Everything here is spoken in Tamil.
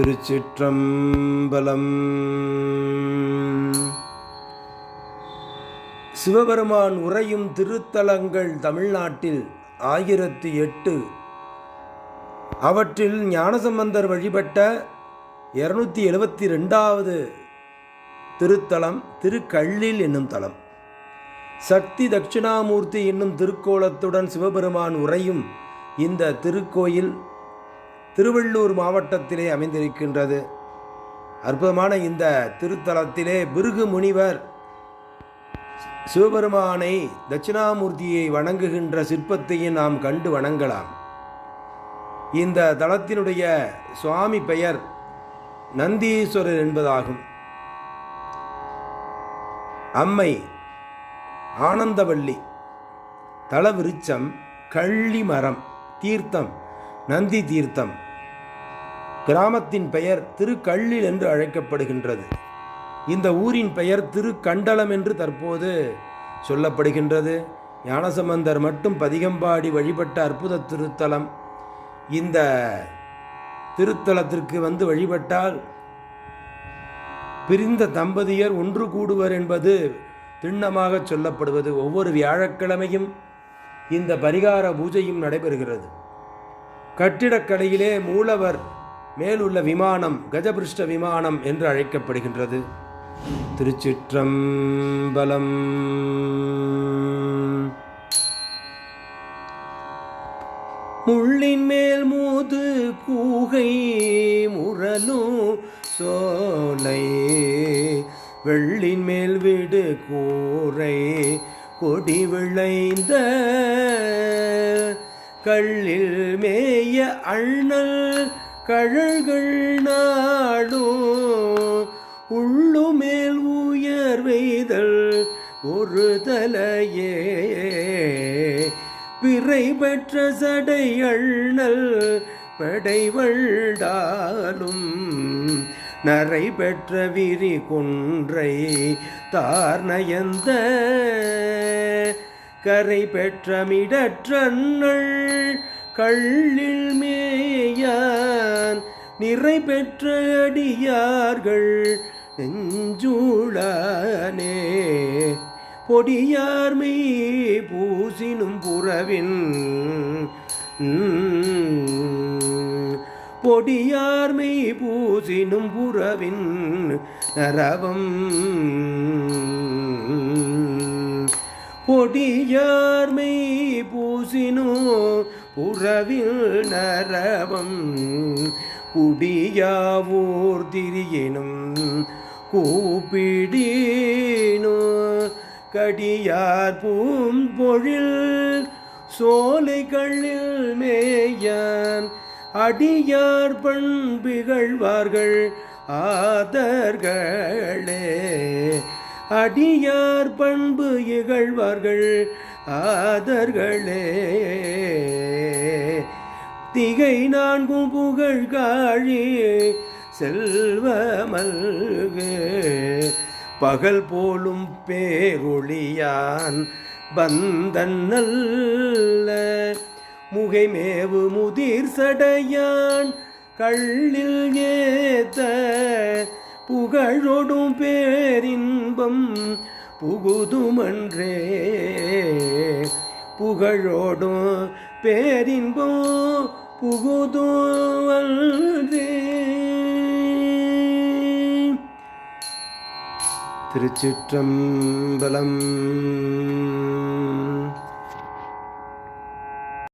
திருச்சிற்றம்பலம். சிவபெருமான் உறையும் திருத்தலங்கள் தமிழ்நாட்டில் ஆயிரத்தி எட்டு. அவற்றில் ஞானசம்பந்தர் வழிபட்ட இருநூத்தி எழுபத்தி ரெண்டாவது திருத்தலம் திருக்கள்ளில் என்னும் தலம். சக்தி தட்சிணாமூர்த்தி என்னும் திருக்கோலத்துடன் சிவபெருமான் உறையும் இந்த திருக்கோயில் திருவள்ளூர் மாவட்டத்திலே அமைந்திருக்கின்றது. அற்புதமான இந்த திருத்தலத்திலே பிருகு முனிவர் சிவபெருமானை தட்சிணாமூர்த்தியை வணங்குகின்ற சிற்பத்தையும் நாம் கண்டு வணங்கலாம். இந்த தலத்தினுடைய சுவாமி பெயர் நந்தீஸ்வரர் என்பதாகும். அம்மை ஆனந்தவள்ளி தலவிருச்சம் கள்ளி மரம் தீர்த்தம் நந்தி தீர்த்தம். கிராமத்தின் பெயர் திருக்கள்ளில் என்று அழைக்கப்படுகின்றது. இந்த ஊரின் பெயர் திருக்கண்டலம் என்று தற்போது சொல்லப்படுகின்றது. ஞானசம்பந்தர் மட்டும் பதிகம்பாடி வழிபட்ட அற்புத திருத்தலம். இந்த திருத்தலத்திற்கு வந்து வழிபட்டால் பிரிந்த தம்பதியர் ஒன்று கூடுவர் என்பது திண்ணமாக சொல்லப்படுவது. ஒவ்வொரு வியாழக்கிழமையும் இந்த பரிகார பூஜையும் நடைபெறுகிறது. கட்டிடக்கலையிலே மூலவர் மேலுள்ள விமானம் கஜபிருஷ்ட விமானம் என்று அழைக்கப்படுகின்றது. திருச்சிற்றம்பலம். முள்ளின் மேல் மூது கூகை முரலும் சோலை வெள்ளின் மேல் விடு கூரை கொடி விளைந்த கள்ளில் மேய அண்ணல் கழல்கள் நாடும். உள்ளுமேல் உயர் வெய்தல் ஒரு தலையே. பிறை பெற்ற சடை அண்ணல் படைவள்டாலும். நரை பெற்ற விரி கொன்றை தார்நயந்த கரை பெற்றமிடற்றண்ணள் கள்ளில் மேயான் நிறை பெற்ற அடியார்கள் நெஞ்சூளானே. பொடியார்மை பூசினும் புறவின் பொடியார்மை பூசினும் புறவின் நரவம் கொடியார்மை பூசினோ புறவில் நரவம் குடியாவூர் திரியனும் கூப்பிடினோ கடியார் பூம்பொழில் சோலை கள்ளில் மேயான் அடியார் பண்பிகழ்வார்கள் ஆதர்களே. அடியார் பண்பு இகழ்வார்கள் ஆதர்களே. திகை நான்கும் புகழ் காழி செல்வமல்கு. பகல் போலும் பேரொழியான் பந்தன் நல்ல. முகைமேவு முதிர் சடையான் கள்ளில் ஏத்த புகழொடும் பேரின்பம் புகுதுமன்றே. புகழோடும் பேரின்பம் புகுதுவன்றே திருச்சிற்றம்பலம்